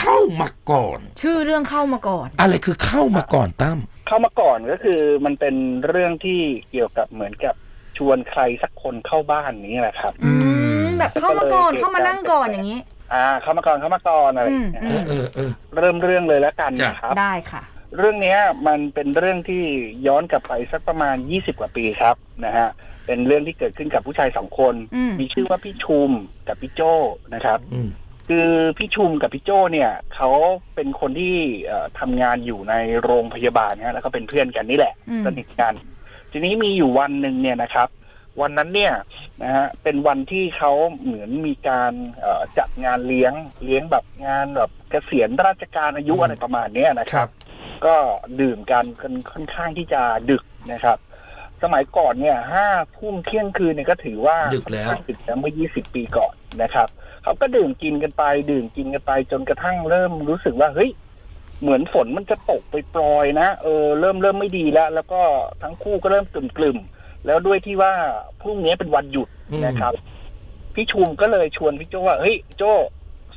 เข้ามาก่อน ชื่อเรื่องเข้ามาก่อน อะไรคือเข้ามาก่อนตั้มเข้ามาก่อนก็คือมันเป็นเรื่องที่เกี่ยวกับเหมือนกับชวนใครสักคนเข้าบ้านนี้แหละครับ อืมแบบเข้ามาก่อนก็เลยเข้ามานั่งก่อนอย่างนี้ อ่า เข้ามาก่อนเข้ามาก่อนอะไรอย่างเงี้ยอืเออเออเออเริ่มเรื่องเลยแล้วกันจ้ะนะครับ ได้ค่ะ เรื่องเนี้ยมันเป็นเรื่องที่ย้อนกลับไปสักประมาณ20กว่าปีครับนะฮะเป็นเรื่องที่เกิดขึ้นกับผู้ชายสองคน อืม มีชื่อว่าพี่ชุมกับพี่โจ้นะครับอืม คือพี่ชุมกับพี่โจ้เนี่ยเขาเป็นคนที่เอ่อทำงานอยู่ในโรงพยาบาลนะฮะแล้วก็เป็นเพื่อนกันนี่แหละอืมสนิทกัน ทีนี้มีอยู่วันหนึ่งเนี่ยนะครับ วันนั้นเนี่ยนะฮะเป็นวันที่เขาเหมือนมีการเอ่อจัดงานเลี้ยงเลี้ยงแบบงานแบบเกษียณราชการอายุอืมอะไรประมาณเนี้ยนะครับ ก็ดื่มกันกันค่อนข้างที่จะดึกนะครับ สมัยก่อนเนี่ยห้าทุ่มเที่ยงคืนเนี่ยก็ถือว่าดึกแล้วค่อนข้างดึกแล้วเมื่อ20ปีก่อนนะครับ เขาก็ดื่มกินกันไป ดื่มกินกันไป จนกระทั่งเริ่มรู้สึกว่าเฮ้ยเหมือนฝนมันจะตกไปปลอยๆนะเออเริ่มเริ่มไม่ดีแล้ว แล้วก็ทั้งคู่ก็เริ่มกลุ่มกลุ่มๆแล้วด้วยที่ว่าพรุ่งนี้เป็นวันหยุดอืมนะครับ พี่ชุมก็เลยชวนพี่โจว่าเฮ้ยโจ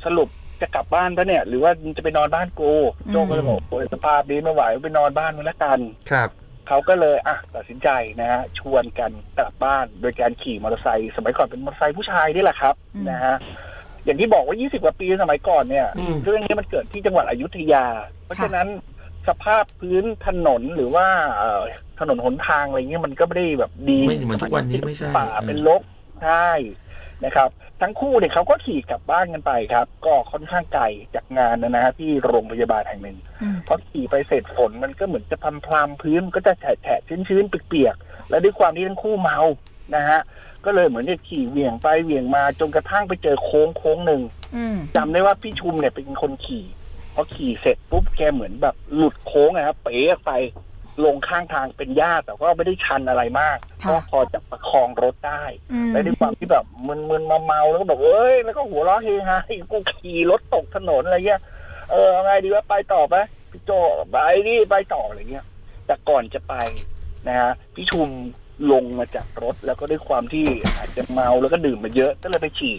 สรุปจะกลับบ้านปะเนี่ย หรือว่าจะไปนอนบ้านกูโจก็เลยบอกโอ้ยสภาพดีไม่ไหวไปนอนบ้านมันละกันครับเขาก็เลยอะตัดสินใจนะฮะชวนกันกลับบ้านโดยการขี่มอเตอร์ไซค์สมัยก่อนเป็นมอเตอร์ไซค์ผู้ชายนี่แหละครับอืมนะฮะ อย่างที่บอกว่า 20 กว่าปีสมัยก่อนเนี่ยอืมเรื่องนี้มันเกิดที่จังหวัดอยุธยา เพราะฉะนั้นสภาพพื้นถนนหรือว่าเอ่อถนนหนทางอะไรเงี้ยมันก็ไม่ได้แบบดีไม่เหมือนทุกวันนี้ไม่ใช่ป่าเป็นรกใช่นะครับ ทั้งคู่เนี่ยเขาก็ขี่กลับบ้านกันไปครับ ก็ค่อนข้างไกลจากงานนะฮะที่โรงพยาบาลแห่งหนึ่งอืมพอขี่ไปเสร็จฝนมันก็เหมือนจะพรำพรำพื้นมันก็จะแฉะแฉะชื้นชื้นๆเปียกๆแล้วด้วยความที่ทั้งคู่เมานะฮะ ก็เลยเหมือนจะขี่เหวี่ยงไปเหวี่ยงมาจนกระทั่งไปเจอโค้งโค้งหนึ่งอืมจำได้ว่าพี่ชุมเนี่ยเป็นคนขี่พอขี่เสร็จปุ๊บแกเหมือนแบบหลุดโค้งนะครับเป๋ออกไปลงข้างทางเป็นหญ้าแต่ก็ไม่ได้ชันอะไรมากค่ะก็พอจะประคองรถได้ อืมและด้วยความที่แบบมึนๆมาเมาๆแล้วก็แบบเอ้ยแล้วก็หัวเราะเฮฮากูขี่รถตกถนนอะไรเงี้ยเออเอาไงดีว่าไปต่อไหมพี่โจไปดิไปต่ออะไรเงี้ยแต่ก่อนจะไปนะฮะพี่ชุม ลงมาจากรถแล้วก็ด้วยความที่อาจจะเมาแล้วก็ดื่มมาเยอะก็เลยไปฉี่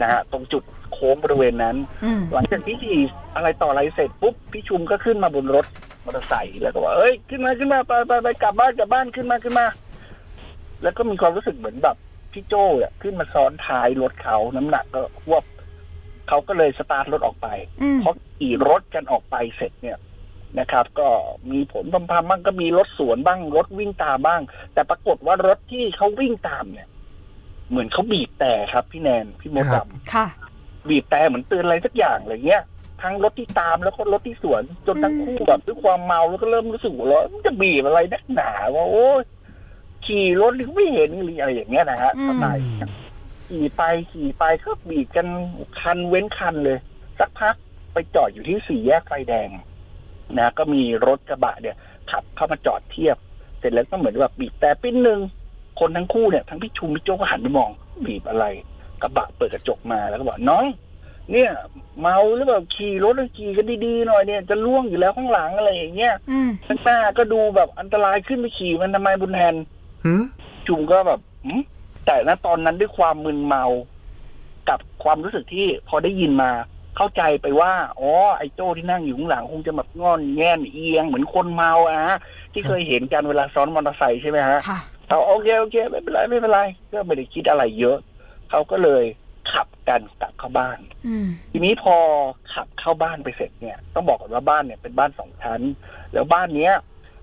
นะฮะตรงจุดโค้งบริเวณนั้น อืมหลังจากที่ขี่อะไรต่ออะไรเสร็จปุ๊บพี่ชุมก็ขึ้นมาบนรถมอเตอร์ไซค์แล้วก็ว่าเอ้ยขึ้นมาขึ้นมาไปไปไปกลับบ้านกลับบ้านขึ้นมาขึ้นมา แล้วก็มีความรู้สึกเหมือนแบบพี่โจ้เนี่ยขึ้นมาซ้อนท้ายรถเขาน้ำหนักก็ควบเขาก็เลยสตาร์ทรถออกไป อืม พอขี่รถกันออกไปเสร็จเนี่ย นะครับ ก็มีผลพำพำบ้างก็มีรถสวนบ้าง รถวิ่งตามบ้าง แต่ปรากฏว่ารถที่เขาวิ่งตามเนี่ย เหมือนเขาบีบแต่ครับ พี่แนนพี่มดครัดบค่ะำบีบแต่เหมือนเตือนอะไรสักอย่างอะไรเงี้ยทั้งรถที่ตามแล้วก็รถที่สวน จนทั้งคู่แบบด้วยความเมาแล้วก็เริ่มรู้สึกว่ามันจะบีบอะไรนักหนาว่าโอ้ยขี่รถหรือไม่เห็นหรืออะไรอย่างเงี้ยนะฮะอืมสไตล์ขี่ไปขี่ไปก็บีบกันคันเว้นคันเลย สักพักไปจอดอยู่ที่สี่แยกไฟแดง นะก็มีรถกระบะเนี่ยขับเข้ามาจอดเทียบ เสร็จแล้วก็เหมือนแบบบีบแต่ปิ้นหนึ่งคนทั้งคู่เนี่ยทั้งพี่ชุมพี่โจ้ก็หันไปมองบีบอะไร กระบะเปิดกระจกมาแล้วก็บอกน้อง เนี่ย เมาหรือเปล่าขี่รถขี่กันดีๆหน่อยเนี่ยจะล่วงอยู่แล้วข้างหลังอะไรอย่างเงี้ยอืมข้างหน้าก็ดูแบบอันตรายขึ้นไปขี่มันทำไมบุญแทนหืมจุมก็แบบหืมแต่ณตอนนั้นด้วยความมึนเมา กับความรู้สึกที่พอได้ยินมา เข้าใจไปว่าอ๋อไอ้โจ้ที่นั่งอยู่ข้างหลังคงจะแบบงอนแง่นเอียงเหมือนคนเมาอะฮะที่เคยเห็นกันเวลาซ้อนมอเตอร์ไซค์ใช่ไหมฮะค่ะเอาโอเคโอเคไม่เป็นไรไม่เป็นไรก็ไม่ได้คิดอะไรเยอะ เขาก็เลยขับกันกลับเข้าบ้านอืมทีนี้พอขับเข้าบ้านไปเสร็จเนี่ย ต้องบอกก่อนว่าบ้านเนี่ยเป็นบ้านสองชั้น แล้วบ้านเนี้ย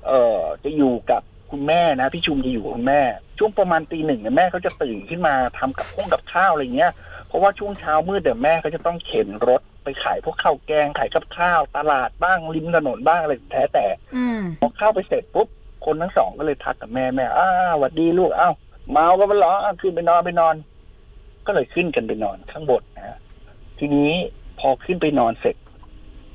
เอ่อจะอยู่กับคุณแม่นะพี่ชุมจะอยู่กับคุณแม่ ช่วงประมาณตีหนึ่งเนี่ยแม่เขาจะตื่นขึ้นมาทำกับข้องกับข้าวอะไรเงี้ย เพราะว่าช่วงเช้ามืดเดี๋ยวแม่เขาจะต้องเข็นรถไปขายพวกข้าวแกงขายกับข้าวตลาดบ้างริมถนนบ้างอะไรแท้แต่อืมพอเข้าไปเสร็จปุ๊บคนทั้งสองก็เลยทักกับแม่แม่อ้าหวัดดีลูกเอ้าเมาก็มันเหรออ้าวขึ้นไปนอนไปนอน ก็เลยขึ้นกันไปนอนข้างบนนะฮะทีนี้พอขึ้นไปนอนเสร็จ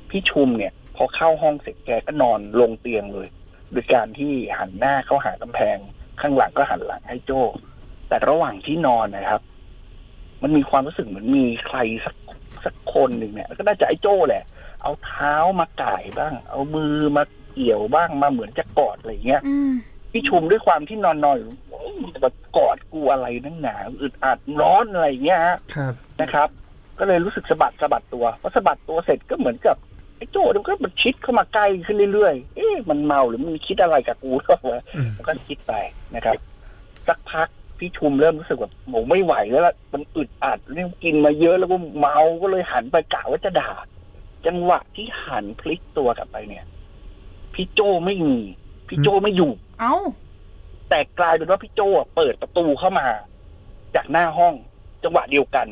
พี่ชุมเนี่ย พอเข้าห้องเสร็จแกก็นอนลงเตียงเลยโดยการที่หันหน้าเข้าหากำแพง ข้างหลังก็หันหลังให้โจ้แต่ระหว่างที่นอนนะครับ มันมีความรู้สึกเหมือนมีใครสักสักคนหนึ่งเนี่ย ก็น่าจะไอ้โจ้แหละ เอาเท้ามาก่ายบ้าง เอามือมาเกี่ยวบ้างมาเหมือนจะกอดอะไรเงี้ยอืมพี่ชุมด้วยความที่นอนนอนอยู่โอ้ยมันจะมากอดกูอะไรนักหนาอึดอัดร้อนอะไรอย่างเงี้ยฮะครับนะครับ ก็เลยรู้สึกสะบัดสะบัดตัวพอสะบัดตัวเสร็จก็เหมือนกับไอ้โจ้มันก็มันชิดเข้ามาใกล้ขึ้นเรื่อยๆเอ๊ะมันเมาหรือมันคิดอะไรกับกูหรอวะอืมมันก็คิดไปนะครับ สักพัก พี่ชุมเริ่มรู้สึกแบบโหไม่ไหวแล้วล่ะมันอึดอัดเรื่องกินมาเยอะแล้วก็เมาก็เลยหันไปกะว่าจะด่า จังหวะที่หันพลิกตัวกลับไปเนี่ย พี่โจไม่มี พี่โจไม่อยู่ เอ้า แต่กลายเป็นว่าพี่โจอะเปิดประตูเข้ามา จากหน้าห้อง จังหวะเดียวกัน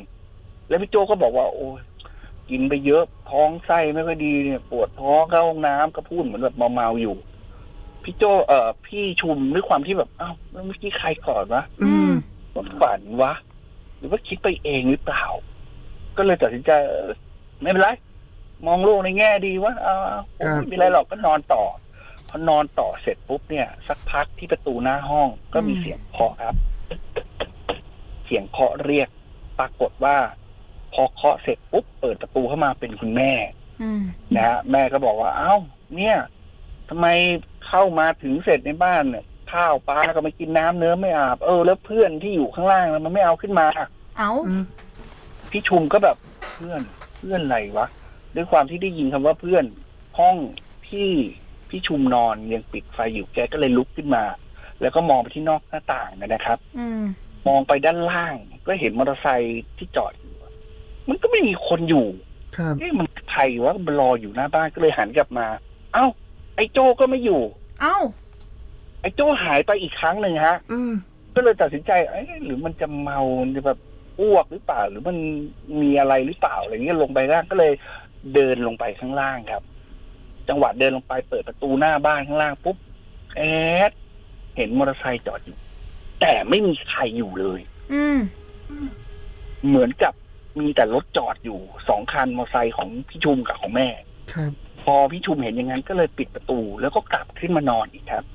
แล้วพี่โจก็บอกว่า โอ้ยกินไปเยอะท้องไส้ไม่ค่อยดีเนี่ย ปวดท้องเข้าห้องน้ำก็พูดเหมือนแบบเมาๆอยู่ พี่โจเอ่อพี่ชุมด้วยความที่แบบอ้าวแล้วเมื่อกี้ใครก่อนวะอืม ว่าฝันวะ หรือว่าคิดไปเองหรือเปล่า ก็เลยตัดสินใจเออไม่เป็นไร มองโลกในแง่ดีว่าเอาเอาผมไม่มีอะไรหรอกก็นอนต่อพอนอนต่อเสร็จปุ๊บเนี่ย สักพักที่ประตูหน้าห้องก็มีอืม เสียงเคาะครับ เสียงเคาะเรียก ปรากฏว่า พอเคาะเสร็จปุ๊บเปิดประตูเข้ามาเป็นคุณแม่ อืมนะฮะแม่ก็บอกว่า เอ้า เนี่ย ทำไมเข้ามาถึงเสร็จในบ้านเนี่ยข้าวปลาก็ไม่กินน้ำเนื้อไม่อาบเออแล้วเพื่อนที่อยู่ข้างล่างน่ะมันไม่เอาขึ้นมาเอ้าอืมพี่ชุมก็แบบเพื่อนเพื่อนอะไรวะด้วยความที่ได้ยินคำว่าเพื่อนห้องที่พี่ชุมนอนยังปิดไฟอยู่แกก็เลยลุกขึ้นมา แล้วก็มองไปที่นอกหน้าต่างนะครับอืมมองไปด้านล่าง ก็เห็นมอเตอร์ไซค์ที่จอดอยู่มันก็ไม่มีคนอยู่ครับเอ๊ะมันใครวะมันรออยู่หน้าบ้านก็เลยหันกลับมา เอ้าไอ้โจ้ก็ไม่อยู่ เอ้า ไอ้โจ้หายไปอีกครั้งหนึ่งฮะ อืม ก็เลยตัดสินใจเอ้ยหรือมันจะเมา มันจะแบบอ้วกหรือเปล่า หรือมันมีอะไรหรือเปล่าอะไรเงี้ยลงไปล่างก็เลยเดินลงไปข้างล่างครับ จังหวะเดินลงไปเปิดประตูหน้าบ้านข้างล่างปุ๊บแอดเห็นมอเตอร์ไซค์จอดอยู่ แต่ไม่มีใครอยู่เลย อืม เหมือนกับมีแต่รถจอดอยู่สองคันมอเตอร์ไซค์ของพี่ชุมกับของแม่ ครับ พอพี่ชุมเห็นอย่างนั้นก็เลยปิดประตู แล้วก็กลับขึ้นมานอนอีกครับ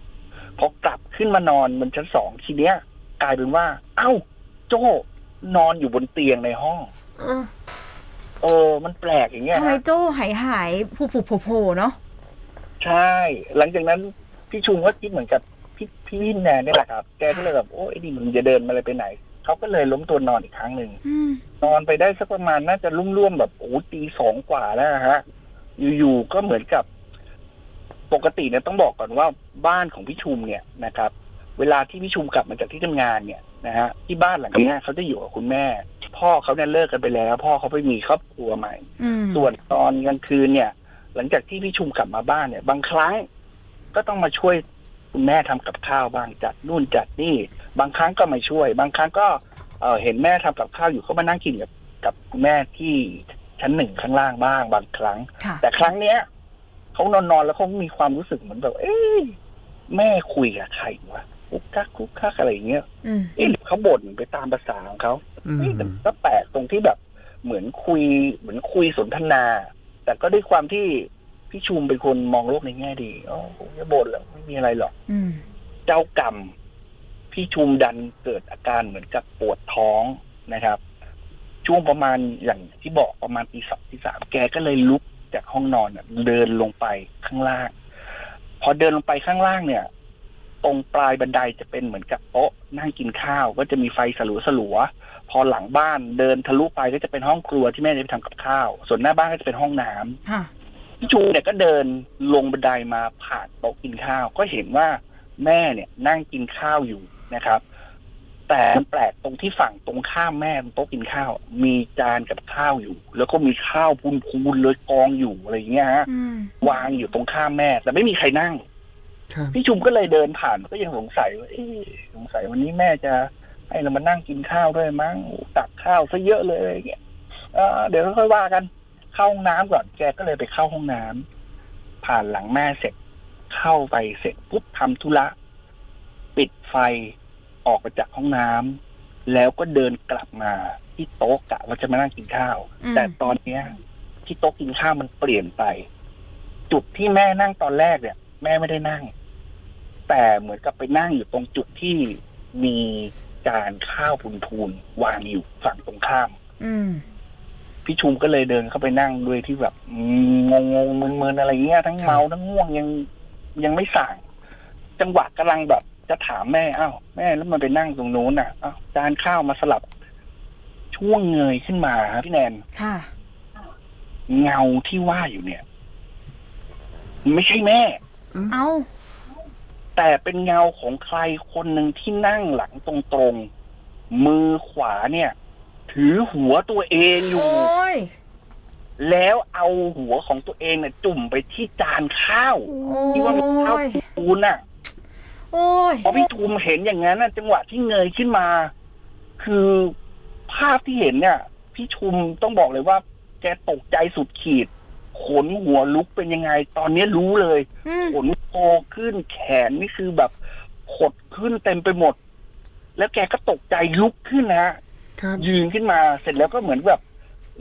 พอกลับขึ้นมานอนบนชั้นสองทีเนี้ย กลายเป็นว่า เอ้า โจ้นอนอยู่บนเตียงในห้องอืมเออ มันแปลกอย่างเงี้ยทำไมฮะโจ้หายหายผู้ผู้โผล่ๆเนาะใช่ หลังจากนั้นพี่ชุมก็คิดเหมือนกับพี่พี่วินแนนนี่แหละครับ แกก็เลยแบบโอ้ไอ้นี่มันจะเดินมาอะไรไปไหนเขาก็เลยล้มตัวนอนอีกครั้งหนึ่งอืมนอนไปได้สักประมาณน่าจะร่วมๆแบบโอ้ตีสองกว่าแล้วฮะ อยู่ๆก็เหมือนกับปกติเนี่ยต้องบอกก่อนว่าบ้านของพี่ชุมเนี่ยนะครับ เวลาที่พี่ชุมกลับมาจากที่ทำงานเนี่ยนะฮะที่บ้านหลังเนี้ยเขาจะอยู่กับคุณแม่ พ่อเขาเนี่ยเลิกกันไปแล้ว พ่อเขาไปมีครอบครัวใหม่อืมส่วนตอนกลางคืนเนี่ย หลังจากที่พี่ชุมกลับมาบ้านเนี่ย บางครั้งก็ต้องมาช่วยคุณแม่ทำกับข้าวบ้างจัดนู่นจัดนี่ บางครั้งก็ไม่ช่วย บางครั้งก็เอ่อเห็นแม่ทำกับข้าวอยู่ก็มานั่งกินกับกับคุณแม่ที่ ชั้นหนึ่งข้างล่างบ้างบางครั้ง ค่ะแต่ครั้งเนี้ยเขานอนนอนๆแล้วเขามีความรู้สึกเหมือนแบบ เอ๊ะแม่คุยกับใครวะคุกคักคุกคักอะไรอย่างเงี้ยอืมเอ๊ะหรือเขาบ่นไปตามภาษาของเขา อืมเอ๊ะแต่ก็แปลกตรงที่แบบเหมือนคุยเหมือนคุยสนทนา แต่ก็ด้วยความที่พี่ชุมเป็นคนมองโลกในแง่ดีอ๋อผมจะบ่นหรอกไม่มีอะไรหรอก อืมเจ้ากรรม พี่ชุมดันเกิดอาการเหมือนกับปวดท้องนะครับ ช่วงประมาณอย่างที่บอกประมาณตีสองตีสามแกก็เลยลุกจากห้องนอนน่ะเดินลงไปข้างล่าง พอเดินลงไปข้างล่างเนี่ย ตรงปลายบันไดจะเป็นเหมือนกับโต๊ะนั่งกินข้าว ก็จะมีไฟสลัวสลัวๆพอหลังบ้านเดินทะลุไปก็จะเป็นห้องครัวที่แม่จะไปทำกับข้าว ส่วนหน้าบ้านก็จะเป็นห้องน้ำค่ะพี่ชูเนี่ยก็เดินลงบันไดมาผ่านโต๊ะกินข้าว ก็เห็นว่าแม่เนี่ยนั่งกินข้าวอยู่นะครับ แต่มันแปลกตรงที่ฝั่งตรงข้ามแม่บนโต๊ะกินข้าว มีจานกับข้าวอยู่ แล้วก็มีข้าวพูนๆเลยกองอยู่อะไรอย่างเงี้ยฮะอืมวางอยู่ตรงข้ามแม่ แต่ไม่มีใครนั่งครับพี่ชุมก็เลยเดินผ่านก็ยังสงสัยว่าเอ๊ะสงสัยวันนี้แม่จะให้เรามานั่งกินข้าวด้วยมั้งโอ้ตักข้าวซะเยอะเลยอะไรอย่างเงี้ยเออเดี๋ยวค่อยๆว่ากัน เข้าห้องน้ำก่อนแกก็เลยไปเข้าห้องน้ำผ่านหลังแม่เสร็จเข้าไปเสร็จปุ๊บทำธุระ ปิดไฟ ออกมาจากห้องน้ำแล้วก็เดินกลับมาที่โต๊ะกะว่าจะมานั่งกินข้าว อืม แต่ตอนเนี้ย ที่โต๊ะกินข้าวมันเปลี่ยนไป จุดที่แม่นั่งตอนแรกเนี่ย แม่ไม่ได้นั่ง แต่เหมือนกับไปนั่งอยู่ตรงจุดที่มีจานข้าวพูนๆวางอยู่ฝั่งตรงข้าม อืม พี่ชุมก็เลยเดินเข้าไปนั่งด้วยที่แบบงงงๆมึนๆอะไรเงี้ยทั้งเมาทั้งง่วงยังยังไม่สั่งจังหวะกำลังแบบ จะถามแม่อ้าวแม่แล้วมันไปนั่งตรงนู้นน่ะอ้าวจานข้าวมาสลับชช่วงเงยขึ้นมาครับพี่แนนค่ะ เงาที่ว่าอยู่เนี่ย ไม่ใช่แม่ เอา แต่เป็นเงาของใครคนหนึ่งที่นั่งหลังตรงๆ มือขวาเนี่ย ถือหัวตัวเองอโอยู่้ย แล้วเอาหัวของตัวเองเนี่ยจุ่มไปที่จานข้าว โอ้ที่ว่าเป็นข้าวย ปูนน่ะโอ้ ยพอพี่ทุมเห็นอย่างนั้นน่ะจังหวะที่เงยขึ้นมา คือภาพที่เห็นเนี่ย พี่ชุมต้องบอกเลยว่า แกตกใจสุดขีด ขนหัวลุกเป็นยังไง ตอนนี้รู้เลยอืมขนคอขึ้นแขนนี่คือแบบขดขึ้นเต็มไปหมด แล้วแกก็ตกใจลุกขึ้นนะฮะครับยืนขึ้นมาเสร็จแล้วก็เหมือนแบบ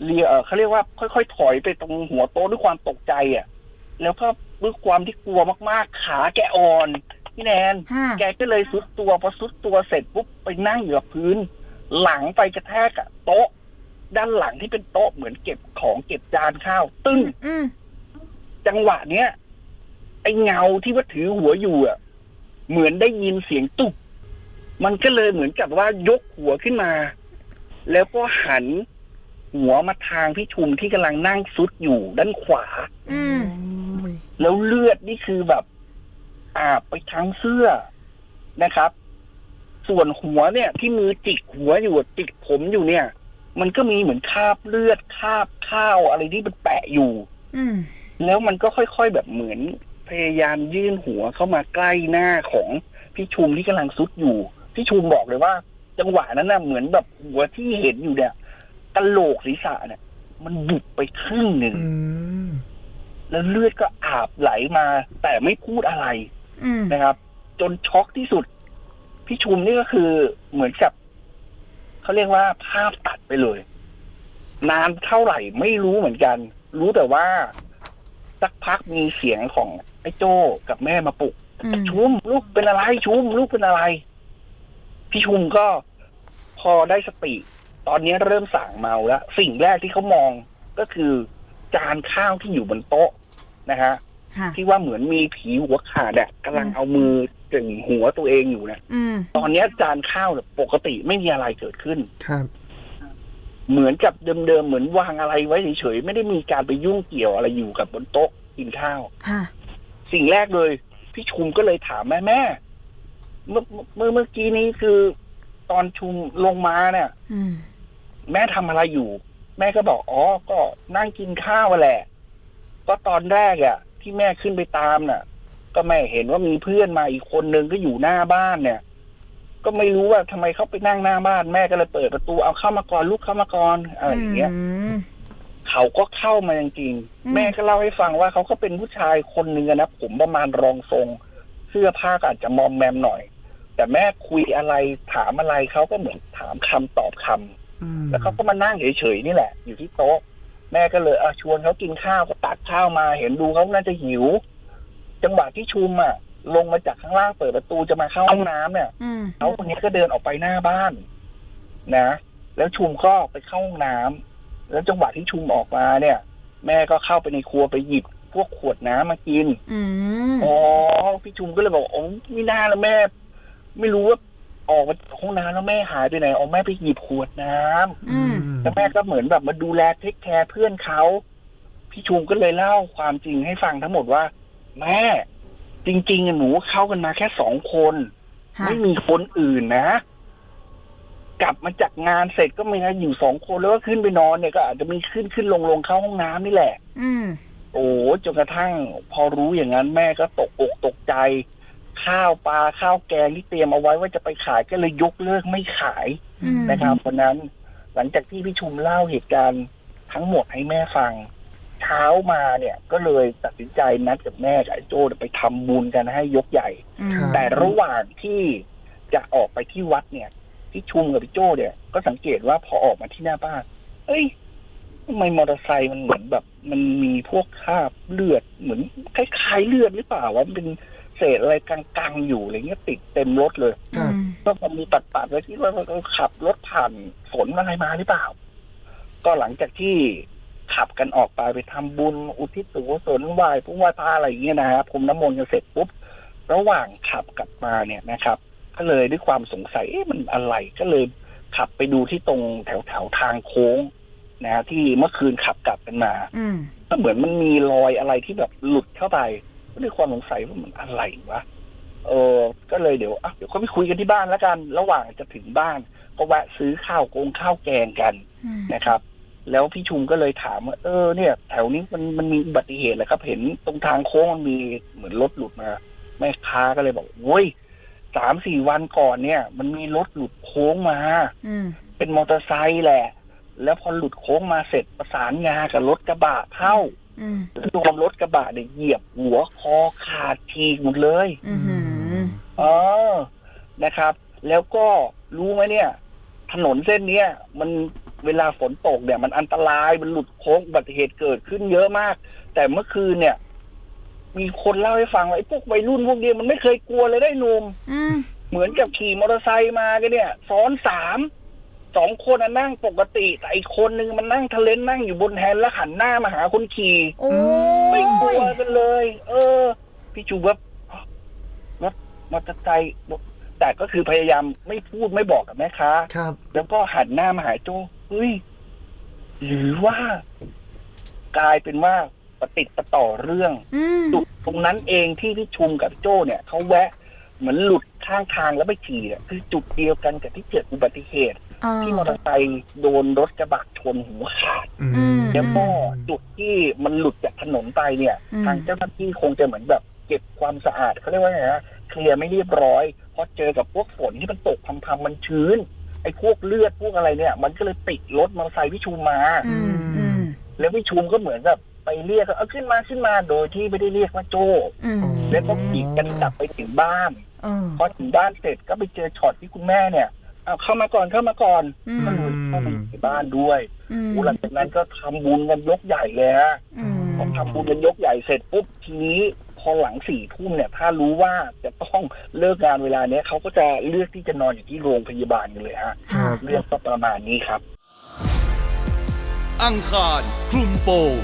เรียเอ่อเขาเรียกว่าค่อยๆถอยไปตรงหัวโต๊ะด้วยความตกใจอะ แล้วก็ด้วยความที่กลัวมากๆ ขาแกอ่อน พี่แนน ฮะแกก็เลยซุดตัวพอซุดตัวเสร็จปุ๊บไปนั่งอยู่กับพื้น หลังไปกระแทกกับโต๊ะ ด้านหลังที่เป็นโต๊ะเหมือนเก็บของเก็บจานข้าว ตึ้งอืมจังหวะเนี้ยไอ้เงาที่ว่าถือหัวอยู่อะ เหมือนได้ยินเสียงตุบมันก็เลยเหมือนกับว่ายกหัวขึ้นมา แล้วก็หันหัวมาทางพี่ชุมที่กำลังนั่งซุดอยู่ด้านขวา อืม แล้วเลือดนี่คือแบบ อาบไปทั้งเสื้อนะครับ ส่วนหัวเนี่ย ที่มือจิกหัวอยู่จิกผมอยู่เนี่ย มันก็มีเหมือนคราบเลือดคราบข้าวอะไรที่มันแปะอยู่ อืมแล้วมันก็ค่อยๆแบบเหมือนพยายามยื่นหัวเข้ามาใกล้หน้าของพี่ชุมที่กำลังซุดอยู่พี่ชุมบอกเลยว่า จังหวะนั้นน่ะเหมือนแบบหัวที่เห็นอยู่เนี่ยกะโหลกศีรษะเนี่ย มันบุบไปครึ่งหนึ่งอืมแล้วเลือดก็อาบไหลมา แต่ไม่พูดอะไรอืม นะครับ จนช็อกที่สุด พี่ชุมนี่ก็คือเหมือนกับเขาเรียกว่าภาพตัดไปเลย นานเท่าไหร่ไม่รู้เหมือนกัน รู้แต่ว่า สักพักมีเสียงของไอ้โจ้กับแม่มาปลุกอืมชุมลูกเป็นอะไรชุมลูกเป็นอะไร พี่ชุมก็พอได้สติ ตอนนี้เริ่มสั่งเมาแล้ว สิ่งแรกที่เขามองก็คือ จานข้าวที่อยู่บนโต๊ะนะฮะค่ะ ที่ว่าเหมือนมีผีหัวขาดอะกำลังอืมเอามือจึงหัวตัวเองอยู่นะอืมตอนนี้จานข้าวเนี่ยปกติไม่มีอะไรเกิดขึ้นครับเหมือนกับเดิมๆเหมือนวางอะไรไว้เฉยๆไม่ได้มีการไปยุ่งเกี่ยวอะไรอยู่กับบนโต๊ะกินข้าวค่ะสิ่งแรกเลยพี่ชุมก็เลยถามแม่แม่เมื่อเมื่อเมื่อกี้นี้คือ ตอนชุมลงมาเนี่ยอืมแม่ทำอะไรอยู่ แม่ก็บอกอ๋อก็นั่งกินข้าวแหละ ก็ตอนแรกอะ่ะ ที่แม่ขึ้นไปตามน่ะ ก็แม่เห็นว่ามีเพื่อนมาอีกคนนึงก็อยู่หน้าบ้านเนี่ย ก็ไม่รู้ว่าทำไมเขาไปนั่งหน้าบ้านแม่ก็เลยเปิดประตูเอาเข้ามาก่อนลูกเข้ามาก่อนอะไรอย่างเงี้ยมเขาก็เข้ามาจริงอืมๆแม่ก็เล่าให้ฟังว่าเขาก็เป็นผู้ชายคนหนึ่งอะนะผมประมาณรองทรง เสื้อผ้าก็อาจจะมอมแมมหน่อย แต่แม่คุยอะไรถามอะไรเขาก็เหมือนถามคำตอบคำอืมแล้วเขาก็มานั่งเฉยๆนี่แหละ อยู่ที่โต๊ะ แม่ก็เลยเอาชวนเขากินข้าวก็ตักข้าวมา เห็นดูเขาน่าจะหิว จังหวะที่ชุมอะ ลงมาจากข้างล่างเปิดประตูจะมาเข้าห้องน้ำเนี่ยอืมเขาคนนี้ก็เดินออกไปหน้าบ้าน นะ แล้วชุมก็ไปเข้าห้องน้ำแล้วจังหวะที่ชุมออกมาเนี่ย แม่ก็เข้าไปในครัวไปหยิบพวกขวดน้ำมากินอืมอ๋อพี่ชุมก็เลยบอกอ๋อไม่น่าแล้วแม่ ไม่รู้ว่าออกมาจากห้องน้ำแล้วแม่หายไปไหนอ๋อแม่ไปหยิบขวดน้ำอืม แล้วแม่ก็เหมือนแบบมาดูแลเทคแคร์เพื่อนเขาพี่ชุมก็เลยเล่าความจริงให้ฟังทั้งหมดว่า แม่ จริงๆอะหนูเข้ากันมาแค่สองคนค่ะไม่มีคนอื่นนะ กลับมาจากงานเสร็จก็มีนะอยู่สองคนแล้วก็ขึ้นไปนอนเนี่ยก็อาจจะมีขึ้นขึ้นลงลงเข้าห้องน้ำนี่แหละ อืมโอ้จนกระทั่ง พอรู้อย่างนั้นแม่ก็ตกอกตกใจ ข้าวปลาข้าวแกงที่เตรียมเอาไว้ว่าจะไปขายก็เลยยกเลิกไม่ขายอืมนะครับวันนั้น หลังจากที่พี่ชุมเล่าเหตุการณ์ทั้งหมดให้แม่ฟัง เช้ามาเนี่ย ก็เลยตัดสินใจนัดกับแม่กับไอ้โจ้ไปทำบุญกันให้ยกใหญ่อืมแต่ระหว่างที่จะออกไปที่วัดเนี่ย พี่ชุมกับพี่โจ้เนี่ย ก็สังเกตว่าพอออกมาที่หน้าบ้าน เอ้ยทำไมมอเตอร์ไซค์มันเหมือนแบบ มันมีพวกคราบเลือดเหมือนคล้ายๆเลือดหรือเปล่าว่ามันเป็นเศษอะไรกังๆอยู่อะไรเงี้ยติดเต็มรถเลยครับอืม ก็มันมีปัดปัดๆไว้ที่ว่าเขาขับรถผ่านฝนอะไรมาหรือเปล่า ก็หลังจากที่ขับกันออกไปไปทำบุญอุทิศส่วนกุศลไหว้พระไหว้พระอะไรอย่างเงี้ยนะครับพรมน้ำมนต์กันเสร็จปุ๊บระหว่างขับกลับมาเนี่ยนะครับ ก็เลยด้วยความสงสัยเอ๊ะมันอะไรก็เลยขับไปดูที่ตรงแถวแถวๆทางโค้งนะฮะที่เมื่อคืนขับกลับกันมาอืมก็เหมือนมันมีรอยอะไรที่แบบหลุดเข้าไปก็ด้วยความสงสัยว่ามันอะไรวะ เออก็เลยเดี๋ยวอะเดี๋ยวก็ไปคุยกันที่บ้านแล้วกัน ระหว่างจะถึงบ้าน ก็แวะซื้อข้าวกงข้าวแกงกันอืมนะครับ แล้วพี่ชุมก็เลยถามว่าเออเนี่ย แถวนี้มันมันมีอุบัติเหตุแหละครับ เห็นตรงทางโค้งมันมีเหมือนรถหลุดมาแม่ค้าก็เลยบอกโว้ยสามสี่วันก่อนเนี่ย มันมีรถหลุดโค้งมาอืมเป็นมอเตอร์ไซค์แหละ แล้วพอหลุดโค้งมาเสร็จประสานงากับรถกระบะเข้าอืมแล้วโดนรถกระบะเนี่ยเหยียบหัวคอขาดทีหมดเลย อืมเออนะครับ แล้วก็รู้ไหมเนี่ย ถนนเส้นเนี้ยมันเวลาฝนตกเนี่ย มันอันตรายมันหลุดโค้งอุบัติเหตุเกิดขึ้นเยอะมาก แต่เมื่อคืนเนี่ย มีคนเล่าให้ฟังว่าไอ้พวกวัยรุ่นพวกนี้มันไม่เคยกลัวเลยได้หนุ่มอืมเหมือนกับขี่มอเตอร์ไซค์มากันเนี่ยซ้อนสามสองคนน่ะนั่งปกติ แต่อีกคนนึงมันนั่งทะเลนนั่งอยู่บนแฮนด์แล้วหันหน้ามาหาคนขี่โอ้ไม่กลัยวกันเลย เออ พี่จูแบบรถ มอเตอร์ไซค์แต่ก็คือพยายามไม่พูดไม่บอกกับแม่ค้า ครับ แล้วก็หันหน้ามาหาโจ้เฮ้ย หรือว่า กลายเป็นว่าประติดประต่อเรื่องอืมจุดตรงนั้นเองที่พี่ชุมกับโจ้เนี่ยเขาแวะ เหมือนหลุดข้างทางแล้วไปขี่เนี่ยคือจุดเดียวกันกับที่เกิดอุบัติเหตุ อ่า ที่มอเตอร์ไซค์โดนรถกระบะชนหัวขาดอืมแล้วก็จุดที่มันหลุดจากถนนไปเนี่ย อืม ทางเจ้าหน้าที่คงจะเหมือนแบบ เก็บความสะอาดเขาเรียกว่าไงนะ เคลียร์ไม่เรียบร้อยเพราะเจอกับพวกฝนที่มันตกพรำๆมันชื้น ไอ้พวกเลือดพวกอะไรเนี่ย มันก็เลยติดรถมอเตอร์ไซค์พี่ชูมา อืมอืมแล้วพี่ชูมก็เหมือนแบบไปเรียกเอาขึ้นมาขึ้นมาโดยที่ไม่ได้เรียกว่าโจ้ อืมแล้วก็ขี่กันกลับไปถึงบ้าน เออพอถึงบ้านเสร็จก็ไปเจอช็อตที่คุณแม่เนี่ยเอาเข้ามาก่อนเข้ามาก่อนอืมก็เลยเข้ามาอยู่ในบ้านด้วยอืมหลังจากนั้นก็ทำบุญกันยกใหญ่เลยฮะอืมพอทำบุญกันยกใหญ่เสร็จปุ๊บทีนี้พ อหลังสี่ทุ่มเนี่ย ถ้ารู้ว่าจะต้องเลิกงานเวลาเนี้ยเขาก็จะเลือกที่จะนอนอยู่ที่โรงพยาบาลกันเลยฮะค่ะเรื่องก็ประมาณนี้ครับ อังคารคลุมโปง